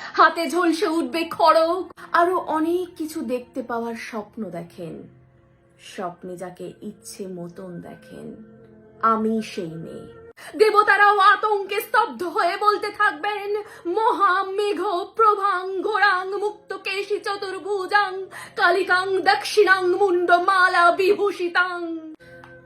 হাতে ঝলসে উঠবে খড়গ। আরও অনেক কিছু দেখতে পাওয়ার স্বপ্ন দেখেন। স্বপ্নে যাকে ইচ্ছে মতন দেখেন, আমি সেই মেয়ে। দেবতারাও আতঙ্কে স্তব্ধ হয়ে বলতে থাকবেন, মহা মেঘ প্রভাং ঘোরাং মুক্ত কেশী চতুর্ভুজাং, কালিকাং দক্ষিণাং মুন্ড মালা বিভূষিতাং।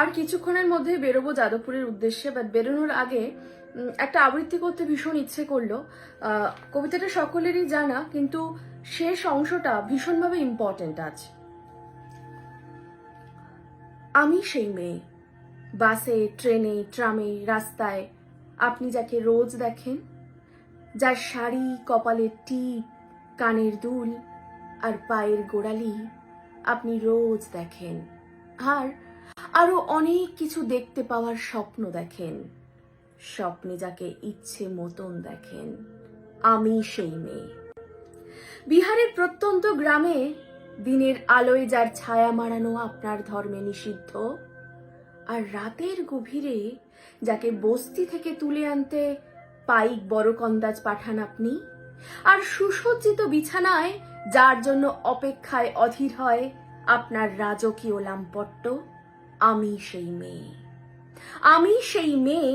আর কিছুক্ষণের মধ্যে বেরোবো যাদবপুরের উদ্দেশ্যে, বাট বেরোনোর আগে একটা আবৃত্তি করতে ভীষণ ইচ্ছে করল। কবিতাটা সকলেরই জানা, কিন্তু শেষ অংশটা ভীষণভাবে ইম্পর্টেন্ট আছে আমি সেই মেয়ে। বাসে, ট্রেনে, ট্রামে, রাস্তায় আপনি যাকে রোজ দেখেন, যার শাড়ি কপালের টিপ, কানের দুল আর পায়ের গোড়ালি আপনি রোজ দেখেন। আর আরও অনেক কিছু দেখতে পাওয়ার স্বপ্ন দেখেন। স্বপ্নে যাকে ইচ্ছে মতন দেখেন, আমি সেই মেয়ে। বিহারের প্রত্যন্ত গ্রামে দিনের আলোয় যার ছায়া মারানো আপনার ধর্মে নিষিদ্ধ, আর রাতের গভীরে যাকে বস্তি থেকে তুলে আনতে পাইক বড় কন্দাজ পাঠান আপনি, আর সুসজ্জিত বিছানায় যার জন্য অপেক্ষায় অধীর হয় আপনার রাজকীয় লাম্পট্ট আমি সেই মেয়ে। আমি সেই মেয়ে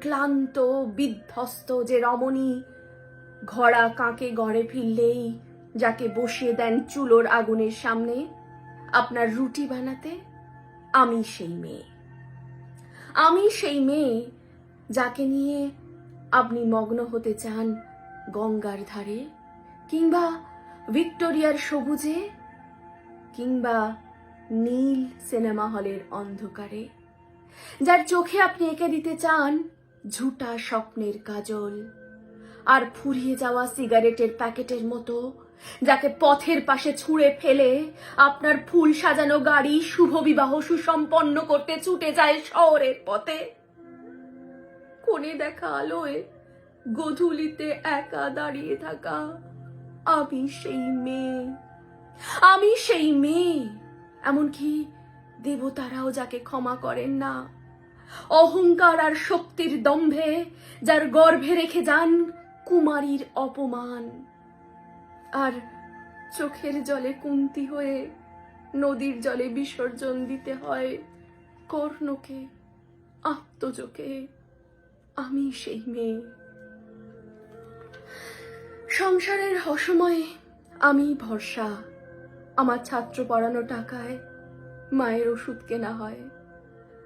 ক্লান্ত, বিধ্বস্ত যে রমণী। ঘোড়া কাঁকে গড়ে ফিরলেই যাকে বসিয়ে দেন চুলোর আগুনের সামনে, আপনার রুটি বানাতে আমি সেই মেয়ে। আমি সেই মেয়ে যাকে নিয়ে আপনি মগ্ন হতে চান গঙ্গার ধারে, কিংবা ভিক্টোরিয়ার সবুজে, কিংবা নীল সিনেমা হলের অন্ধকারে। যার চোখে আপনি এঁকে দিতে চান ঝুটা স্বপ্নের কাজল। আর ফুরিয়ে যাওয়া সিগারেটের প্যাকেটের মতো, যাকে পথের পাশে ছুঁড়ে ফেলে আপনার ফুল সাজানো গাড়ি শুভ বিবাহ সুসম্পন্ন করতে ছুটে যায় শহরের পথে। কোণে দেখা আলোয় গধূলিতে একা দাঁড়িয়ে থাকা আমি সেই মেয়ে। আমি সেই মেয়ে। এমনকি দেবতারাও যাকে ক্ষমা করেন না অহংকার আর শক্তির দম্ভে, যার গর্ভে রেখে যান কুমারীর অপমান। আর চোখের জলে কুন্তি হয়ে নদীর জলে বিসর্জন দিতে হয় কর্ণকে, আত্মজোকে। আমি সেই মেয়ে। সংসারের অসময়ে আমি ভরসা। আমার ছাত্র পড়ানো টাকায় মায়ের ওষুধ কেনা হয়।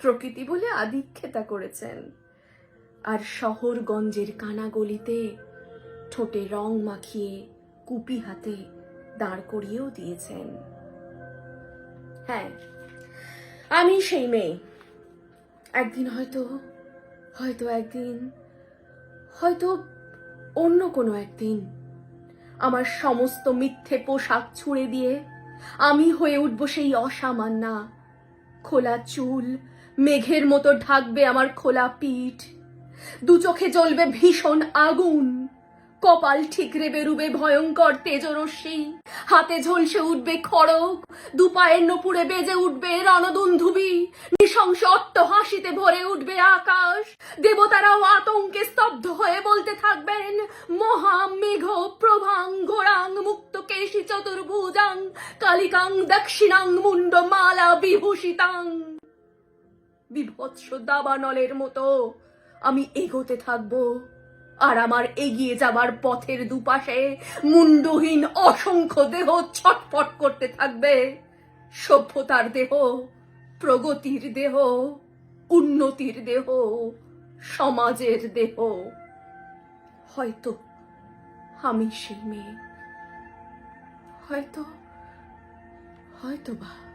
প্রকৃতি বলে আদিক্ষেতা করেছেন। আর শহরগঞ্জের কানাগলিতে ঠোঁটে রং মাখিয়ে কুপি হাতে দাঁড় করিয়েও দিয়েছেন। হ্যাঁ আমি সেই মেয়ে। একদিন হয়তো হয়তো একদিন, হয়তো অন্য কোনো একদিন আমার সমস্ত মিথ্যে পোশাক ছুঁড়ে দিয়ে আমি হয়ে উঠব সেই অসামান্যা খোলা চুল মেঘের মতো ঢাকবে আমার খোলা পিঠ। দু চোখে জ্বলবে ভীষণ আগুন। কপাল ঠিকরে বেরুবে ভয়ঙ্কর তেজরশ্মি। হাতে ঝলসে উঠবে খড়গ। দু পায়ের নপুরে বেজে উঠবে রণদুন্ধুবি। নৃশংস অট্ট হাসিতে ভরে উঠবে আকাশ। দেবতারাও আতঙ্কে স্তব্ধ হয়ে বলতে থাকবেন, মহা মেঘ প্রভাং ঘোরাং মুক্ত কেশী চতুর্ভুজাং কালিকাং দক্ষিণাং মুন্ড মালা বিভূষিতাং। বিভৎস দাবানলের মতো। আমি এগোতে থাকব, আর আমার এগিয়ে যাবার পথের দুপাশে মুন্ডহীন অসংখ্য দেহ ছটফট করতে থাকবে। সভ্যতার দেহ, প্রগতির দেহ, উন্নতির দেহ, সমাজের দেহ। হয়তো আমি সেই মেয়ে। হয়তো হয়তো বা